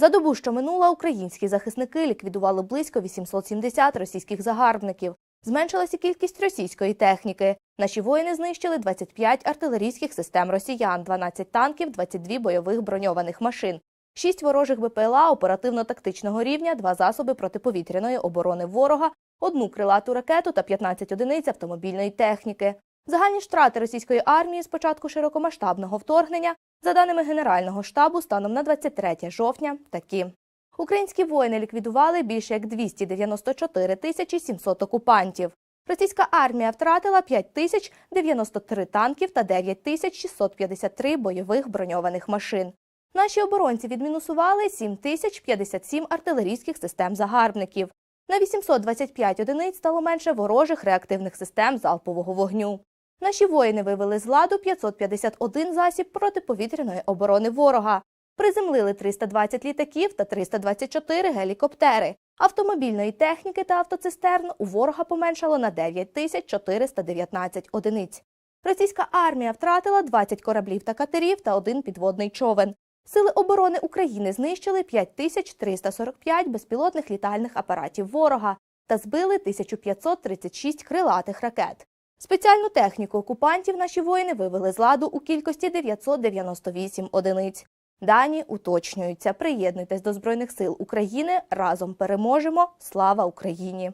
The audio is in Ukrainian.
За добу, що минула, українські захисники ліквідували близько 870 російських загарбників. Зменшилася кількість російської техніки. Наші воїни знищили 25 артилерійських систем росіян, 12 танків, 22 бойових броньованих машин, 6 ворожих БПЛА оперативно-тактичного рівня, 2 засоби протиповітряної оборони ворога, одну крилату ракету та 15 одиниць автомобільної техніки. Загальні ж втрати російської армії з початку широкомасштабного вторгнення, за даними Генерального штабу, станом на 23 жовтня, такі. Українські воїни ліквідували більше як 294 тисячі 700 окупантів. Російська армія втратила 5 тисяч 93 танків та 9 тисяч 653 бойових броньованих машин. Наші оборонці відмінусували 7 тисяч 57 артилерійських систем загарбників. На 825 одиниць стало менше ворожих реактивних систем залпового вогню. Наші воїни вивели з ладу 551 засіб протиповітряної оборони ворога. Приземлили 320 літаків та 324 гелікоптери. Автомобільної техніки та автоцистерн у ворога поменшало на 9 тисяч 419 одиниць. Російська армія втратила 20 кораблів та катерів та один підводний човен. Сили оборони України знищили 5345 безпілотних літальних апаратів ворога та збили 1536 крилатих ракет. Спеціальну техніку окупантів наші воїни вивели з ладу у кількості 998 одиниць. Дані уточнюються. Приєднуйтесь до Збройних сил України. Разом переможемо. Слава Україні!